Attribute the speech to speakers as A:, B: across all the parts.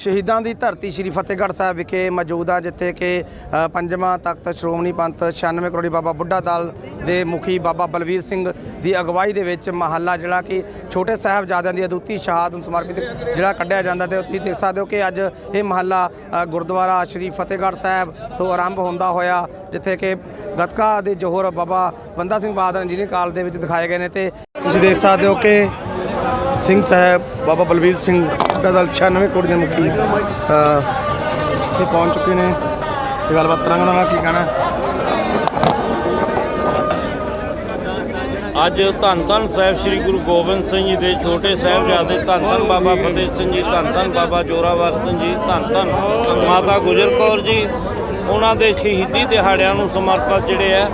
A: ਸ਼ਹੀਦਾਂ ਦੀ ਧਰਤੀ ਸ੍ਰੀ ਫਤਿਹਗੜ੍ਹ ਸਾਹਿਬ ਵਿਖੇ ਮੌਜੂਦ ਆ, ਜਿੱਥੇ ਕਿ ਪੰਜਵਾਂ ਤਖਤ ਸ਼੍ਰੋਮਣੀ ਪੰਥ 96 ਕਰੋੜੀ ਬਾਬਾ ਬੁੱਢਾ ਦਲ ਦੇ ਮੁਖੀ ਬਾਬਾ ਬਲਵੀਰ ਸਿੰਘ ਦੀ ਅਗਵਾਈ ਦੇ ਵਿੱਚ ਮਹੱਲਾ ਜਿਹੜਾ ਕਿ ਛੋਟੇ ਸਾਹਿਬਜ਼ਾਦਿਆਂ ਦੀ ਅਦੁੱਤੀ ਸ਼ਹਾਦਤ ਨੂੰ ਸਮਰਪਿਤ ਜਿਹੜਾ ਕੱਢਿਆ ਜਾਂਦਾ ਤੇ ਤੁਸੀਂ ਦੇਖ ਸਕਦੇ ਹੋ ਕਿ ਅੱਜ ਇਹ ਮਹੱਲਾ ਗੁਰਦੁਆਰਾ ਸ੍ਰੀ ਫਤਿਹਗੜ੍ਹ ਸਾਹਿਬ ਤੋਂ ਆਰੰਭ ਹੁੰਦਾ ਹੋਇਆ, ਜਿੱਥੇ ਕਿ ਗੱਤਕਾ ਦੇ ਜੋਹਰ ਬਾਬਾ ਬੰਦਾ ਸਿੰਘ ਬਹਾਦਰ ਇੰਜੀਨੀਅਰਿੰਗ ਕਾਲਜ ਦੇ ਵਿੱਚ ਦਿਖਾਏ ਗਏ ਨੇ ਤੇ ਤੁਸੀਂ ਦੇਖ ਸਕਦੇ ਹੋ ਕਿ ਸਿੰਘ ਸਾਹਿਬ ਬਾਬਾ ਬਲਵੀਰ ਸਿੰਘ ਬੁੱਢਾ ਦਲ 96 ਕੋੜੀ ਦੇ ਮੁਖੀ ਅ, ਪਹੁੰਚ ਚੁੱਕੇ ਨੇ। ਤੇ ਗੱਲਬਾਤ ਕਰਾਂਗੇ ਉਹਨਾਂ ਨਾਲ ਕੀ ਕਹਿਣਾ।
B: ਅੱਜ ਧੰਨ ਧੰਨ ਸਾਹਿਬ ਸ੍ਰੀ ਗੁਰੂ ਗੋਬਿੰਦ ਸਿੰਘ ਜੀ ਦੇ ਛੋਟੇ ਸਾਹਿਬਜ਼ਾਦੇ ਧੰਨ ਧੰਨ ਬਾਬਾ ਫਤਿਹ ਸਿੰਘ ਜੀ ਧੰਨ ਧੰਨ ਬਾਬਾ ਜੋਰਾਵਰ ਸਿੰਘ ਜੀ ਧੰਨ ਧੰਨ ਮਾਤਾ ਗੁਜਰ ਕੌਰ ਜੀ ਉਹਨਾਂ ਦੇ ਸ਼ਹੀਦੀ ਦਿਹਾੜਿਆਂ ਨੂੰ ਸਮਰਪਿਤ ਜਿਹੜੇ ਆ,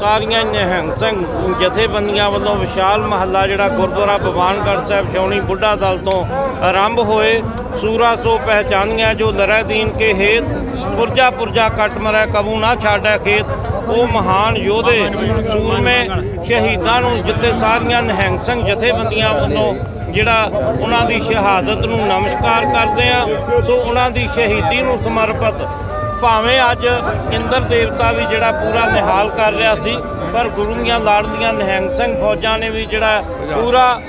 B: ਸਾਰੀਆਂ ਨਿਹੰਗ ਸਿੰਘ ਜਥੇਬੰਦੀਆਂ ਵੱਲੋਂ ਵਿਸ਼ਾਲ ਮਹੱਲਾ ਜਿਹੜਾ ਗੁਰਦੁਆਰਾ ਭਗਵਾਨਗੜ੍ਹ ਸਾਹਿਬ ਛਾਉਣੀ ਬੁੱਢਾ ਦਲ ਤੋਂ ਆਰੰਭ ਹੋਏ, ਸੂਰਾ ਸੋ ਪਹਿਚਾਨੀਆਂ ਜੋ ਲਰੈ ਦੀਨ ਕੇ ਹੇਤ, ਪੁਰਜਾ ਪੁਰਜਾ ਕੱਟ ਮਰੈ, ਕਬੂ ਨਾ ਛਾੜੈ ਖੇਤ, ਉਹ ਮਹਾਨ ਯੋਧੇ, ਸੂਰਮੇ ਸ਼ਹੀਦਾਂ ਨੂੰ ਜਿੱਥੇ ਸਾਰੀਆਂ ਨਿਹੰਗ ਸਿੰਘ ਜਥੇਬੰਦੀਆਂ ਵੱਲੋਂ ਜਿਹੜਾ ਉਹਨਾਂ ਦੀ ਸ਼ਹਾਦਤ ਨੂੰ ਨਮਸਕਾਰ ਕਰਦੇ ਆ, ਸੋ ਉਹਨਾਂ ਦੀ ਸ਼ਹੀਦੀ ਨੂੰ ਸਮਰਪਿਤ ਭਾਵੇਂ ਅੱਜ ਇੰਦਰ ਦੇਵਤਾ ਵੀ ਜਿਹੜਾ ਪੂਰਾ ਨਿਹਾਲ ਕਰ ਰਿਹਾ ਸੀ, ਪਰ ਗੁਰੂ ਦੀਆਂ ਲਾੜਦੀਆਂ ਨਿਹੰਗ ਸਿੰਘ ਫੌਜਾਂ ਨੇ ਵੀ ਜਿਹੜਾ ਪੂਰਾ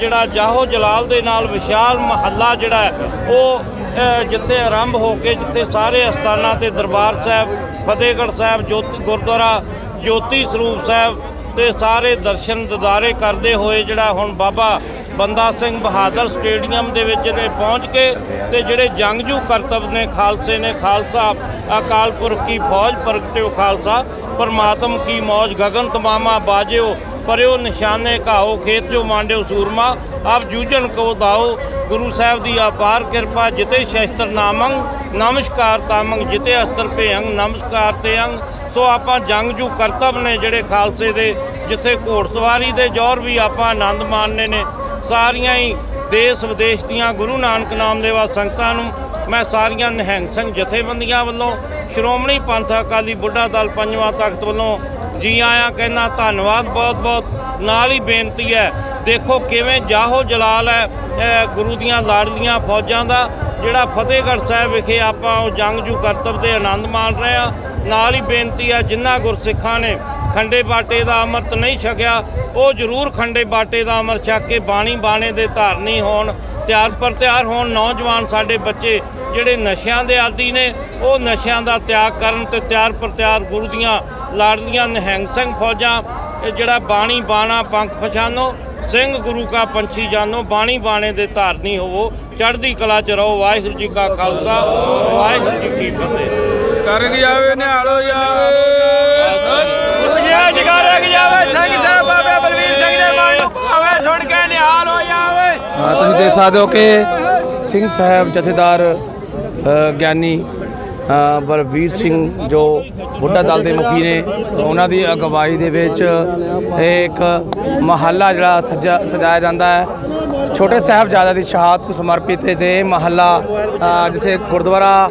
B: ਜਿਹੜਾ ਜਾਹੋ ਜਲਾਲ ਦੇ ਨਾਲ ਵਿਸ਼ਾਲ ਮਹੱਲਾ ਜਿਹੜਾ ਉਹ ਜਿੱਥੇ ਆਰੰਭ ਹੋ ਕੇ ਜਿੱਥੇ ਸਾਰੇ ਅਸਥਾਨਾਂ ਤੇ ਦਰਬਾਰ ਸਾਹਿਬ, ਫਤਿਹਗੜ੍ਹ ਸਾਹਿਬ, ਜੋਤੀ, ਗੁਰਦੁਆਰਾ ਜੋਤੀ ਸਰੂਪ ਸਾਹਿਬ ਤੇ ਸਾਰੇ ਦਰਸ਼ਨ ਦਿਦਾਰੇ ਕਰਦੇ ਹੋਏ ਜਿਹੜਾ ਹੁਣ ਬਾਬਾ ਬੰਦਾ ਸਿੰਘ ਬਹਾਦਰ ਸਟੇਡੀਅਮ ਦੇ ਵਿੱਚ ਜਿਹੜੇ ਪਹੁੰਚ ਕੇ ਤੇ ਜਿਹੜੇ ਜੰਗਜੂ ਕਰਤੱਵ ਨੇ, ਖਾਲਸੇ ਨੇ, ਖਾਲਸਾ, ਅਕਾਲ ਪੁਰਖ ਕੀ ਫੌਜ ਪ੍ਰਗਟਿਓ ਖਾਲਸਾ, ਪਰਮਾਤਮ ਕੀ ਮੌਜ ਗਗਨ ਤਮਾਮਾ ਬਾਜਿਓ, ਪਰਿਓ ਨਿਸ਼ਾਨੇ ਘਾਓ ਖੇਤ ਜੋ ਮਾਂਡਿਓ ਸੂਰਮਾ, ਆਪ ਜੂਝਣ ਕੋ ਦਾਓ, ਗੁਰੂ ਸਾਹਿਬ ਦੀ ਅਪਾਰ ਕਿਰਪਾ, ਜਿਤੇ ਸ਼ਸਤਰ ਨਾਮੰਗ, ਨਮਸਕਾਰ ਤਾਮੰਗ, ਜਿਤੇ ਅਸਤਰ ਭੇਅੰਗ, ਨਮਸਕਾਰ ਤੇ ਅੰਗ ਸੋ ਆਪਾਂ ਜੰਗ ਜੂ ਕਰਤੱਵ ਨੇ ਜਿਹੜੇ ਖਾਲਸੇ ਦੇ, ਜਿੱਥੇ ਘੋੜਸਵਾਰੀ ਦੇ ਜ਼ੋਰ ਵੀ ਆਪਾਂ ਆਨੰਦ ਮਾਣਨੇ ਨੇ ਸਾਰੀਆਂ ਹੀ ਦੇਸ਼ ਵਿਦੇਸ਼ ਦੀਆਂ ਗੁਰੂ ਨਾਨਕ ਨਾਮ ਦੇ ਵਾ ਸੰਗਤਾਂ ਨੂੰ ਮੈਂ ਸਾਰੀਆਂ ਨਿਹੰਗ ਸਿੰਘ ਜਥੇਬੰਦੀਆਂ ਵੱਲੋਂ, ਸ਼੍ਰੋਮਣੀ ਪੰਥ ਅਕਾਲੀ ਬੁੱਢਾ ਦਲ ਪੰਜਵਾਂ ਤਖਤ ਵੱਲੋਂ ਜੀ ਆਇਆਂ ਕਹਿੰਦਾ ਧੰਨਵਾਦ, ਬਹੁਤ ਬਹੁਤ। ਨਾਲ ਹੀ ਬੇਨਤੀ ਹੈ, ਦੇਖੋ ਕਿਵੇਂ ਜਾਹੋ ਜਲਾਲ ਹੈ ਗੁਰੂ ਦੀਆਂ ਲਾੜਲੀਆਂ ਫੌਜਾਂ ਦਾ, ਜਿਹੜਾ ਫਤਿਹਗੜ੍ਹ ਸਾਹਿਬ ਵਿਖੇ ਆਪਾਂ ਉਹ ਜੰਗਜੂ ਕਰਤੱਵ ਦੇ ਆਨੰਦ ਮਾਣ ਰਹੇ ਆ ਨਾਲ ਹੀ ਬੇਨਤੀ ਹੈ ਜਿਨ੍ਹਾਂ ਗੁਰਸਿੱਖਾਂ ਨੇ ਖੰਡੇ ਬਾਟੇ ਦਾ ਅੰਮ੍ਰਿਤ ਨਹੀਂ ਛਕਿਆ, ਉਹ ਜ਼ਰੂਰ ਖੰਡੇ ਬਾਟੇ ਦਾ ਅੰਮ੍ਰਿਤ ਛਕ ਕੇ ਬਾਣੀ ਬਾਣੇ ਦੇ ਧਾਰਨੀ ਹੋਣ, ਤਿਆਰ ਪਰ ਤਿਆਰ ਹੋਣ ਨੌਜਵਾਨ ਸਾਡੇ ਬੱਚੇ ਜਿਹੜੇ ਨਸ਼ਿਆਂ ਦੇ ਆਦੀ ਨੇ, ਉਹ ਨਸ਼ਿਆਂ ਦਾ ਤਿਆਗ ਕਰਨ ਤੇ ਤਿਆਰ ਪਰ ਤਿਆਰ ਗੁਰੂ ਦੀਆਂ ਲਾੜਲੀਆਂ ਨਿਹੰਗ ਸਿੰਘ ਫੌਜਾਂ, ਇਹ ਜਿਹੜਾ ਬਾਣੀ ਬਾਣਾ ਪੰਖ ਪਛਾਨੋ, ਸਿੰਘ ਗੁਰੂ ਕਾ ਪੰਛੀ ਜਾਨੋ, ਬਾਣੀ ਬਾਣੇ ਦੇ ਧਾਰਨੀ ਹੋਵੋ, ਚੜ੍ਹਦੀ ਕਲਾ ਚ ਰਹੋ, ਵਾਹਿਗੁਰੂ ਜੀ ਕਾ ਖਾਲਸਾ, ਵਾਹਿਗੁਰੂ ਜੀ ਕੀ ਫਤਿਹ।
C: ਕਰ ਜਾਵੇ ਨਿਹਾਲੋ ਜਾਵੇ
D: ਦੁਨੀਆ ਜਗਾਰੇ ਕਿ ਜਾਵੇ ਸਿੰਘ ਸਾਹਿਬ ਬਾਬੇ ਬਲਵੀਰ ਸਿੰਘ ਦੇ ਮਨ ਨੂੰ ਭਾਵੇਂ ਸੁਣ ਕੇ ਨਿਹਾਲ ਹੋ ਜਾਵੇ
A: ਹਾਂ ਤੁਸੀਂ ਦੇਖ ਸਕਦੇ ਹੋ ਕਿ ਸਿੰਘ ਸਾਹਿਬ ਜਥੇਦਾਰ ਗਿਆਨੀ ਬਲਬੀਰ ਸਿੰਘ ਜੋ ਬੁੱਢਾ ਦਲ ਦੇ ਮੁਖੀ ਨੇ ਉਹਨਾਂ ਦੀ ਅਗਵਾਈ ਦੇ ਵਿੱਚ ਇਹ ਇੱਕ ਮਹੱਲਾ ਜਿਹੜਾ ਸਜਾ, ਸਜਾਇਆ ਜਾਂਦਾ ਹੈ। ਛੋਟੇ ਸਾਹਿਬਜ਼ਾਦਿਆਂ ਦੀ ਸ਼ਹਾਦਤ ਨੂੰ ਸਮਰਪਿਤ ਹੈ ਤੇ ਇਹ ਮਹੱਲਾ ਜਿੱਥੇ ਗੁਰਦੁਆਰਾ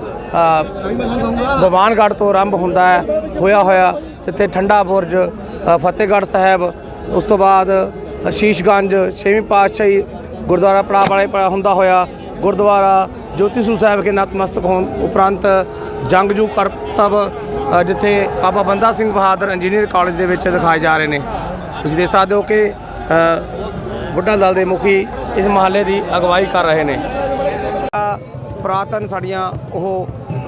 A: ਬਵਾਨਗੜ੍ਹ ਤੋਂ ਆਰੰਭ ਹੁੰਦਾ ਹੈ, ਹੋਇਆ ਹੋਇਆ, ਜਿੱਥੇ ਠੰਡਾ ਬੁਰਜ ਫਤਿਹਗੜ੍ਹ ਸਾਹਿਬ, ਉਸ ਤੋਂ ਬਾਅਦ ਸ਼ੀਸ਼ਗੰਜ, ਛੇਵੀਂ ਪਾਤਸ਼ਾਹੀ ਗੁਰਦੁਆਰਾ ਪੜਾਅ ਵਾਲੇ ਪੜਾ ਹੁੰਦਾ ਹੋਇਆ ਗੁਰਦੁਆਰਾ ਜੋਤੀ ਸਰੂਪ ਸਾਹਿਬ ਕੇ ਨਤਮਸਤਕ ਹੋਣ ਉਪਰੰਤ ਜੰਗਜੂ ਕਰਤਬ ਅ, ਜਿੱਥੇ ਬਾਬਾ ਬੰਦਾ ਸਿੰਘ ਬਹਾਦਰ ਇੰਜੀਨੀਅਰ ਕਾਲਜ ਦੇ ਵਿੱਚ ਦਿਖਾਏ ਜਾ ਰਹੇ ਨੇ। ਤੁਸੀਂ ਦੇਖ ਸਕਦੇ ਹੋ ਕਿ ਬੁੱਢਾ ਦਲ ਦੇ ਮੁਖੀ ਇਸ ਮਹੱਲੇ ਦੀ ਅਗਵਾਈ ਕਰ ਰਹੇ ਨੇ। ਪੁਰਾਤਨ ਸਾਡੀਆਂ ਉਹ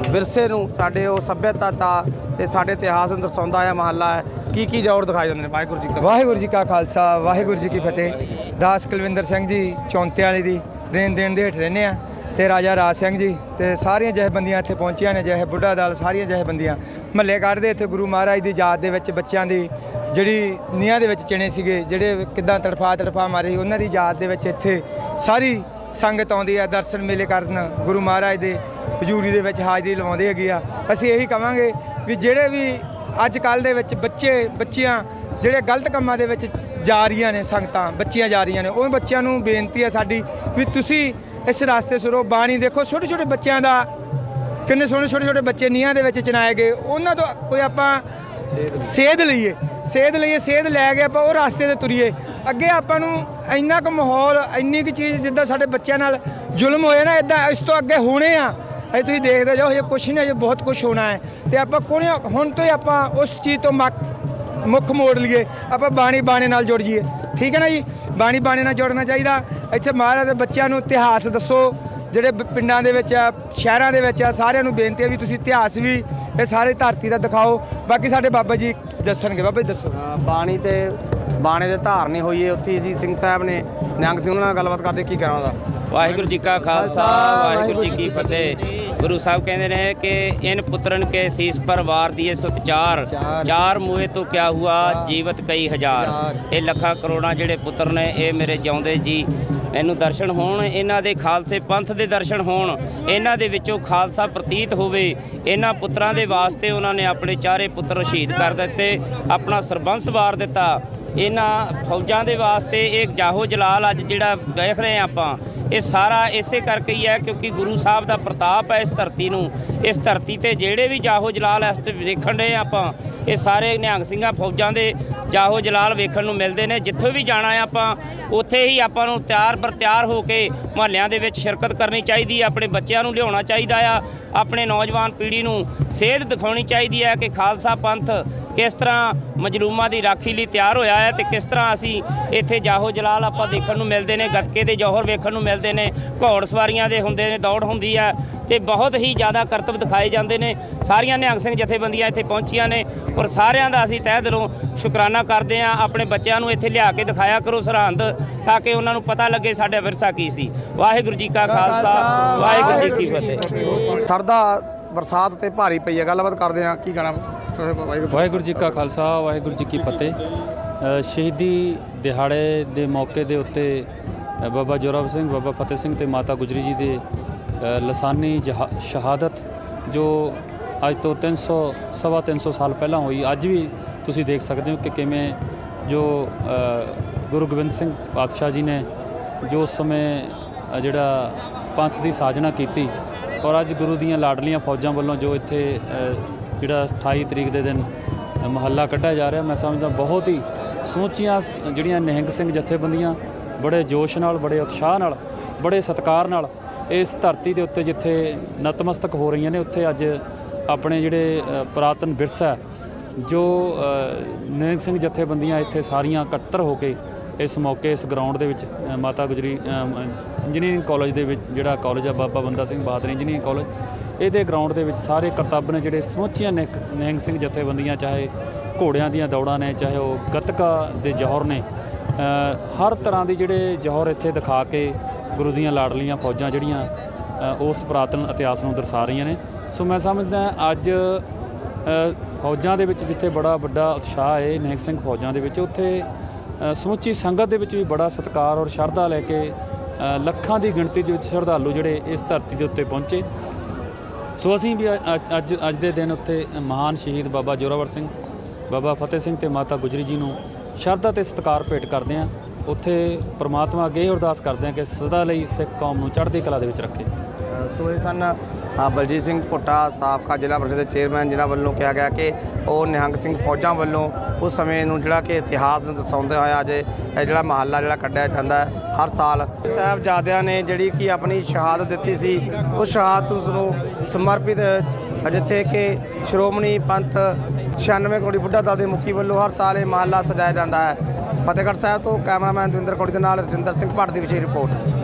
A: ਵਿਰਸੇ ਨੂੰ ਸਾਡੇ ਉਹ ਸੱਭਿਅਤਾ ਦਾ ਤੇ ਸਾਡੇ ਇਤਿਹਾਸ ਨੂੰ ਦਰਸਾਉਂਦਾ ਆ ਮਹੱਲਾ ਹੈ। ਕੀ ਕੀ ਜੋੜ ਦਿਖਾਏ ਜਾਂਦੇ ਨੇ? ਵਾਹਿਗੁਰੂ ਜੀ ਕਾ
C: ਵਾਹਿਗੁਰੂ ਜੀ ਕਾ ਖਾਲਸਾ। ਵਾਹਿਗੁਰੂ ਜੀ ਕੀ ਫਤਿਹ। ਦਾਸ ਕੁਲਵਿੰਦਰ ਸਿੰਘ ਜੀ ਚੌਂਤੇ ਵਾਲੀ ਦੀ ਰੇਨ ਦੇਣ ਦੇ ਹੇਠ ਰਹਿੰਦੇ ਆ ਤੇ ਰਾਜਾ ਰਾਜ ਸਿੰਘ ਜੀ ਤੇ ਸਾਰੀਆਂ ਜਥੇਬੰਦੀਆਂ ਇੱਥੇ ਪਹੁੰਚੀਆਂ ਨੇ ਜਿਹੇ ਬੁੱਢਾ ਦਲ, ਸਾਰੀਆਂ ਜਥੇਬੰਦੀਆਂ। ਮਹੱਲੇ ਕੱਢਦੇ ਇੱਥੇ ਗੁਰੂ ਮਹਾਰਾਜ ਦੀ ਯਾਦ ਦੇ ਵਿੱਚ ਬੱਚਿਆਂ ਦੀ ਜਿਹੜੀ ਨੀਹਾਂ ਦੇ ਵਿੱਚ ਚਿਣੇ ਸੀਗੇ, ਜਿਹੜੇ ਕਿਦਾਂ ਤੜਫਾ ਤੜਫਾ ਮਾਰੇ ਸੀ, ਉਹਨਾਂ ਦੀ ਯਾਦ ਦੇ ਵਿੱਚ ਇੱਥੇ ਸਾਰੀ ਸੰਗਤ ਆਉਂਦੀ ਆ, ਦਰਸ਼ਨ ਮੇਲੇ ਕਰਨ ਗੁਰੂ ਮਹਾਰਾਜ ਦੇ ਹਜ਼ੂਰੀ ਦੇ ਵਿੱਚ ਹਾਜ਼ਰੀ ਲਵਾਉਂਦੇ ਹੈਗੇ ਆ। ਅਸੀਂ ਇਹੀ ਕਵਾਂਗੇ ਵੀ ਜਿਹੜੇ ਵੀ ਅੱਜ ਕੱਲ ਦੇ ਵਿੱਚ ਬੱਚੇ, ਬੱਚੀਆਂ ਜਿਹੜੇ ਗਲਤ ਕੰਮਾਂ ਦੇ ਵਿੱਚ ਜਾ ਰਹੀਆਂ ਨੇ ਸੰਗਤਾਂ, ਬੱਚੀਆਂ ਜਾ ਰਹੀਆਂ ਨੇ। ਉਹ ਬੱਚਿਆਂ ਨੂੰ ਬੇਨਤੀ ਹੈ ਸਾਡੀ ਵੀ ਤੁਸੀਂ ਇਸ ਰਸਤੇ ਸੁਰੋ ਬਾਣੀ ਦੇਖੋ ਛੋਟੇ ਛੋਟੇ ਬੱਚਿਆਂ ਦਾ ਕਿੰਨੇ ਸੋਹਣੇ ਛੋਟੇ ਛੋਟੇ ਬੱਚੇ ਨੀਹਾਂ ਦੇ ਵਿੱਚ ਚਨਾਏ ਗਏ। ਉਹਨਾਂ ਤੋਂ ਕੋਈ ਆਪਾਂ ਸੇਧ ਲਈਏ ਸੇਧ ਲਈਏ, ਸੇਧ ਲੈ ਕੇ ਆਪਾਂ ਉਹ ਰਸਤੇ ਤੇ ਤੁਰੀਏ। ਅੱਗੇ ਆਪਾਂ ਨੂੰ ਇੰਨਾ ਕੁ ਮਾਹੌਲ, ਇੰਨੀ ਕੁ ਚੀਜ਼ ਜਿੱਦਾਂ ਸਾਡੇ ਬੱਚਿਆਂ ਨਾਲ ਜ਼ੁਲਮ ਹੋਇਆ ਨਾ ਇਦਾਂ ਇਸ ਤੋਂ ਅੱਗੇ ਹੋਣੇ ਆ। ਅਜੇ ਤੁਸੀਂ ਦੇਖਦੇ ਜਾਓ ਇਹ ਕੁਛ ਨਹੀਂ ਇਹ ਬਹੁਤ ਕੁਝ ਹੋਣਾ ਹੈ। ਤੇ ਆਪਾਂ ਕੋਨੇ ਹੁਣ ਤੋਂ ਹੀ ਆਪਾਂ ਉਸ ਚੀਜ਼ ਤੋਂ ਮੱਕ ਮੁੱਖ ਮੋੜ ਲਈਏ। ਆਪਾਂ ਬਾਣੀ ਬਾਣੇ ਨਾਲ ਜੁੜ ਜਾਈਏ। ਠੀਕ ਹੈ ਨਾ ਜੀ? ਬਾਣੀ ਬਾਣੇ ਨਾਲ ਜੁੜਨਾ ਚਾਹੀਦਾ। ਇੱਥੇ ਮਹਾਰਾਜ ਦੇ ਬੱਚਿਆਂ ਨੂੰ ਇਤਿਹਾਸ ਦੱਸੋ। ਜਿਹੜੇ ਪਿੰਡਾਂ ਦੇ ਵਿੱਚ ਆ ਸ਼ਹਿਰਾਂ ਦੇ ਵਿੱਚ ਆ ਸਾਰਿਆਂ ਨੂੰ ਬੇਨਤੀ ਹੈ ਵੀ ਤੁਸੀਂ ਇਤਿਹਾਸ ਵੀ ਇਹ ਸਾਰੇ ਧਰਤੀ ਦਾ ਦਿਖਾਓ। ਬਾਕੀ ਸਾਡੇ ਬਾਬਾ ਜੀ ਦੱਸਣਗੇ। ਬਾਬਾ ਜੀ ਦੱਸੋ।
A: ਬਾਣੀ ਤੇ ਬਾਣੇ ਦੇ ਧਾਰਨੀ ਹੋਈ ਹੈ ਉੱਥੇ ਜੀ ਸਿੰਘ ਸਾਹਿਬ ਨੇ ਨਿਹੰਗ ਸਿੰਘ ਉਹਨਾਂ ਨਾਲ ਗੱਲਬਾਤ ਕਰਦੇ। ਕੀ ਕਰਾਂ ਉਹਦਾ?
E: ਵਾਹਿਗੁਰੂ ਜੀ ਕਾ ਖਾਲਸਾ ਵਾਹਿਗੁਰੂ ਜੀ ਕੀ ਫਤਿਹ। ਗੁਰੂ ਸਾਹਿਬ ਕਹਿੰਦੇ ਨੇ ਕਿ ਇਨ ਪੁੱਤਰਨ ਕੇ ਸੀਸ ਪਰ ਵਾਰ ਦੀਏ ਸੁਤ ਚਾਰ। ਚਾਰ। ਮੂਏ ਤੋਂ ਕਿਆ ਹੁਆ? ਜੀਵਤ ਕਈ ਹਜ਼ਾਰ। ਇਹ ਲੱਖਾਂ ਕਰੋੜਾਂ ਜਿਹੜੇ ਪੁੱਤਰ ਨੇ ਇਹ ਮੇਰੇ ਜਿਉਂਦੇ ਜੀ ਇਹਨੂੰ ਦਰਸ਼ਨ ਹੋਣ ਇਹਨਾਂ ਦੇ ਖਾਲਸੇ ਪੰਥ ਦੇ ਦਰਸ਼ਨ ਹੋਣ ਇਹਨਾਂ ਦੇ ਵਿੱਚੋਂ ਖਾਲਸਾ ਪ੍ਰਤੀਤ ਹੋਵੇ ਇਹਨਾਂ ਪੁੱਤਰਾਂ ਦੇ ਵਾਸਤੇ ਉਹਨਾਂ ਨੇ ਆਪਣੇ ਚਾਰੇ ਪੁੱਤਰ ਸ਼ਹੀਦ ਕਰ ਦਿੱਤੇ ਆਪਣਾ ਸਰਬੰਸ ਵਾਰ ਦਿੱਤਾ। ਇਹਨਾਂ ਫੌਜਾਂ ਦੇ ਵਾਸਤੇ ਇਹ ਜਾਹੋ ਜਲਾਲ ਅੱਜ ਜਿਹੜਾ ਦੇਖ ਰਹੇ ਹਾਂ ਆਪਾਂ, ਇਹ ਸਾਰਾ ਇਸੇ ਕਰਕੇ ਹੀ ਹੈ ਕਿਉਂਕਿ ਗੁਰੂ ਸਾਹਿਬ ਦਾ ਪ੍ਰਤਾਪ ਹੈ ਇਸ ਧਰਤੀ ਨੂੰ। ਇਸ ਧਰਤੀ ਤੇ ਜਿਹੜੇ ਵੀ ਜਾਹੋ ਜਲਾਲ ਇਸ ਤੇ ਵੇਖਣ ਦੇ ਆਪਾਂ, ਇਹ ਸਾਰੇ ਨਿਹੰਗ ਸਿੰਘਾਂ ਫੌਜਾਂ ਦੇ ਜਾਹੋ ਜਲਾਲ ਵੇਖਣ ਨੂੰ ਮਿਲਦੇ ਨੇ। ਜਿੱਥੇ ਵੀ ਜਾਣਾ ਹੈ ਆਪਾਂ, ਉੱਥੇ ਹੀ ਆਪਾਂ ਨੂੰ ਤਿਆਰ ਬਰ ਤਿਆਰ ਹੋ ਕੇ ਮੁਹੱਲਿਆਂ ਦੇ ਵਿੱਚ ਸ਼ਿਰਕਤ ਕਰਨੀ ਚਾਹੀਦੀ ਹੈ, ਆਪਣੇ ਬੱਚਿਆਂ ਨੂੰ ਲਿਆਉਣਾ ਚਾਹੀਦਾ ਆ, ਆਪਣੇ ਨੌਜਵਾਨ ਪੀੜ੍ਹੀ ਨੂੰ ਸੇਧ ਦਿਖਾਉਣੀ ਚਾਹੀਦੀ ਹੈ ਕਿ ਖਾਲਸਾ ਪੰਥ ਕਿਸ ਤਰ੍ਹਾਂ ਮਜਲੂਮਾਂ ਦੀ ਰਾਖੀ ਲਈ ਤਿਆਰ ਹੋਇਆ ਹੈ ਤੇ ਕਿਸ ਤਰ੍ਹਾਂ ਅਸੀਂ ਇੱਥੇ ਜਾਹੋ ਜਲਾਲ ਆਪਾਂ ਦੇਖਣ ਨੂੰ ਮਿਲਦੇ ਨੇ ਗੱਤਕੇ ਦੇ ਜੌਹਰ ਵੇਖਣ ਨੂੰ ਮਿਲਦੇ ਨੇ ਘੋੜ ਸਵਾਰੀਆਂ ਦੇ ਹੁੰਦੇ ਨੇ ਦੌੜ ਹੁੰਦੀ ਹੈ ਤੇ ਬਹੁਤ ਹੀ ਜ਼ਿਆਦਾ ਕਰਤੱਵ ਦਿਖਾਏ ਜਾਂਦੇ ਨੇ। ਸਾਰੀਆਂ ਨਿਹੰਗ ਸਿੰਘ ਜਥੇਬੰਦੀਆਂ ਇੱਥੇ ਪਹੁੰਚੀਆਂ ਨੇ ਔਰ ਸਾਰਿਆਂ ਦਾ ਅਸੀਂ ਤਹਿ ਦਿਲੋਂ ਸ਼ੁਕਰਾਨਾ ਕਰਦੇ ਹਾਂ। ਆਪਣੇ ਬੱਚਿਆਂ ਨੂੰ ਇੱਥੇ ਲਿਆ ਕੇ ਦਿਖਾਇਆ ਕਰੋ ਸਰਹੰਦ ਤਾਂ ਕਿ ਉਹਨਾਂ ਨੂੰ ਪਤਾ ਲੱਗੇ ਸਾਡਾ ਵਿਰਸਾ ਕੀ ਸੀ। ਵਾਹਿਗੁਰੂ ਜੀ ਕਾ ਖਾਲਸਾ ਵਾਹਿਗੁਰੂ ਜੀ ਕੀ ਫਤਿਹ।
A: ਸਰਦਾ ਬਰਸਾਤ ਤੇ ਭਾਰੀ ਪਈ ਹੈ। ਗੱਲਬਾਤ ਕਰਦੇ ਆ ਕੀ ਕਹਿਣਾ? ਵਾਹਿਗੁਰੂ
F: ਜੀ ਕਾ ਖਾਲਸਾ ਵਾਹਿਗੁਰੂ ਜੀ ਕੀ ਫਤਿਹ। ਸ਼ਹੀਦੀ ਦਿਹਾੜੇ ਦੇ ਮੌਕੇ ਦੇ ਉੱਤੇ ਬਾਬਾ ਜੋਰਾਵਰ ਸਿੰਘ ਬਾਬਾ ਫਤਿਹ ਸਿੰਘ ਤੇ ਮਾਤਾ ਗੁਜਰੀ ਜੀ ਦੇ ਲਸਾਨੀ ਜਹਾ- ਸ਼ਹਾਦਤ ਜੋ ਅੱਜ ਤੋਂ 300 ਸਵਾ 300 ਸਾਲ ਪਹਿਲਾਂ ਹੋਈ ਅੱਜ ਵੀ ਤੁਸੀਂ ਦੇਖ ਸਕਦੇ ਹੋ ਕਿ ਕਿਵੇਂ ਜੋ ਗੁਰੂ ਗੋਬਿੰਦ ਸਿੰਘ ਪਾਤਸ਼ਾਹ ਜੀ ਨੇ ਜੋ ਉਸ ਸਮੇਂ ਜਿਹੜਾ ਪੰਥ ਦੀ ਸਾਜਨਾ ਕੀਤੀ ਔਰ ਅੱਜ ਗੁਰੂ ਦੀਆਂ ਲਾਡਲੀਆਂ ਫੌਜਾਂ ਵੱਲੋਂ ਜੋ ਇੱਥੇ ਜਿਹੜਾ 28 ਤਰੀਕ ਦੇ ਦਿਨ ਅ, ਮਹੱਲਾ ਕੱਢਿਆ ਜਾ ਰਿਹਾ ਮੈਂ ਸਮਝਦਾ ਬਹੁਤ ਹੀ ਸਮੁੱਚੀਆਂ ਸ- ਜਿਹੜੀਆਂ ਨਿਹੰਗ ਸਿੰਘ ਜਥੇਬੰਦੀਆਂ ਬੜੇ ਜੋਸ਼ ਨਾਲ ਬੜੇ ਉਤਸ਼ਾਹ ਨਾਲ ਬੜੇ ਸਤਿਕਾਰ ਨਾਲ ਇਸ ਧਰਤੀ ਦੇ ਉੱਤੇ ਜਿੱਥੇ ਨਤਮਸਤਕ ਹੋ ਰਹੀਆਂ ਨੇ ਉੱਥੇ ਅੱਜ ਆਪਣੇ ਜਿਹੜੇ ਅ, ਪੁਰਾਤਨ ਵਿਰਸਾ ਜੋ ਅ, ਨਿਹੰਗ ਸਿੰਘ ਜਥੇਬੰਦੀਆਂ ਇੱਥੇ ਸਾਰੀਆਂ ਇਕੱਤਰ ਹੋ ਕੇ ਇਸ ਮੌਕੇ ਇਸ ਗਰਾਊਂਡ ਦੇ ਵਿੱਚ ਮਾਤਾ ਗੁਜਰੀ ਇੰਜੀਨੀਅਰਿੰਗ ਕਾਲਜ ਦੇ ਵਿੱਚ ਜਿਹੜਾ ਕਾਲਜ ਆ ਬਾਬਾ ਬੰਦਾ ਸਿੰਘ ਬਹਾਦਰ ਇੰਜੀਨੀਅਰਿੰਗ ਕਾਲਜ ਇਹਦੇ ਗਰਾਊਂਡ ਦੇ ਵਿੱਚ ਸਾਰੇ ਕਰਤੱਵ ਨੇ ਜਿਹੜੇ ਸਮੁੱਚੀਆਂ ਨਿਹੰਗ ਨਿਹੰਗ ਸਿੰਘ ਜਥੇਬੰਦੀਆਂ ਚਾਹੇ ਘੋੜਿਆਂ ਦੀਆਂ ਦੌੜਾਂ ਨੇ, ਚਾਹੇ ਉਹ ਗੱਤਕਾ ਦੇ ਜੌਹਰ ਨੇ ਹਰ ਤਰ੍ਹਾਂ ਦੇ ਜਿਹੜੇ ਜੌਹਰ ਇੱਥੇ ਦਿਖਾ ਕੇ ਗੁਰੂ ਦੀਆਂ ਲਾਡਲੀਆਂ ਫੌਜਾਂ ਜਿਹੜੀਆਂ ਉਸ ਪੁਰਾਤਨ ਇਤਿਹਾਸ ਨੂੰ ਦਰਸਾ ਰਹੀਆਂ ਨੇ। ਸੋ ਮੈਂ ਸਮਝਦਾ ਅੱਜ ਫੌਜਾਂ ਦੇ ਵਿੱਚ ਜਿੱਥੇ ਬੜਾ ਵੱਡਾ ਉਤਸ਼ਾਹ ਹੈ ਨਿਹੰਗ ਸਿੰਘ ਫੌਜਾਂ ਦੇ ਵਿੱਚ, ਉੱਥੇ ਸਮੁੱਚੀ ਸੰਗਤ ਦੇ ਵਿੱਚ ਵੀ ਬੜਾ ਸਤਿਕਾਰ ਔਰ ਸ਼ਰਧਾ ਲੈ ਕੇ ਲੱਖਾਂ ਦੀ ਗਿਣਤੀ ਦੇ ਵਿੱਚ ਸ਼ਰਧਾਲੂ ਜਿਹੜੇ ਇਸ ਧਰਤੀ ਦੇ ਉੱਤੇ ਪਹੁੰਚੇ। ਸੋ ਅਸੀਂ ਵੀ ਅੱਜ- ਅੱਜ ਅੱਜ ਦੇ ਦਿਨ ਉੱਥੇ ਮਹਾਨ ਸ਼ਹੀਦ ਬਾਬਾ ਜੋਰਾਵਰ ਸਿੰਘ ਬਾਬਾ ਫਤਿਹ ਸਿੰਘ ਤੇ ਮਾਤਾ ਗੁਜਰੀ ਜੀ ਨੂੰ ਸ਼ਰਧਾ ਤੇ ਸਤਿਕਾਰ ਭੇਟ ਕਰਦੇ ਹਾਂ। ਉੱਥੇ ਪ੍ਰਮਾਤਮਾ ਅੱਗੇ ਇਹ ਅਰਦਾਸ ਕਰਦੇ ਹਾਂ ਕਿ ਸਦਾ ਲਈ ਸਿੱਖ ਕੌਮ ਨੂੰ ਚੜ੍ਹਦੀ ਕਲਾ ਦੇ ਵਿੱਚ ਰੱਖੇ।
A: ਸੋ ਇਹ ਸਨ ਬਲਜੀਤ ਸਿੰਘ ਭੁੱਟਾ ਸਾਬਕਾ ਜ਼ਿਲ੍ਹਾ ਪਰਿਸ਼ਦ ਦੇ ਚੇਅਰਮੈਨ, ਜਿਨ੍ਹਾਂ ਵੱਲੋਂ ਕਿਹਾ ਗਿਆ ਕਿ ਉਹ ਨਿਹੰਗ ਸਿੰਘ ਫੌਜਾਂ ਵੱਲੋਂ ਉਸ ਸਮੇਂ ਨੂੰ ਜਿਹੜਾ ਕਿ ਇਤਿਹਾਸ ਨੂੰ ਦਰਸਾਉਂਦੇ ਹੋਇਆ ਅੱਜ ਇਹ ਜਿਹੜਾ ਮਹੱਲਾ ਜਿਹੜਾ ਕੱਢਿਆ ਜਾਂਦਾ ਹੈ, ਹਰ ਸਾਲ ਸਾਹਿਬਜ਼ਾਦਿਆਂ ਨੇ ਜਿਹੜੀ ਕਿ ਆਪਣੀ ਸ਼ਹਾਦਤ ਦਿੱਤੀ ਸੀ, ਉਸ ਸ਼ਹਾਦਤ ਉਸ ਨੂੰ ਸਮਰਪਿਤ ਜਿੱਥੇ ਕਿ ਸ਼੍ਰੋਮਣੀ ਪੰਥ 96 ਕੋੜੀ ਬੁੱਢਾ ਦਾਦੇ ਮੁਖੀ ਵੱਲੋਂ ਹਰ ਸਾਲ ਇਹ ਮਹੱਲਾ ਸਜਾਇਆ ਜਾਂਦਾ ਹੈ। ਫਤਿਹਗੜ੍ਹ ਸਾਹਿਬ ਤੋਂ ਕੈਮਰਾਮੈਨ ਦਵਿੰਦਰ ਕੋੜੀ ਦੇ ਨਾਲ ਰਜਿੰਦਰ ਸਿੰਘ ਭੱਟ ਦੀ ਵਿਸ਼ੇਸ਼ ਰਿਪੋਰਟ।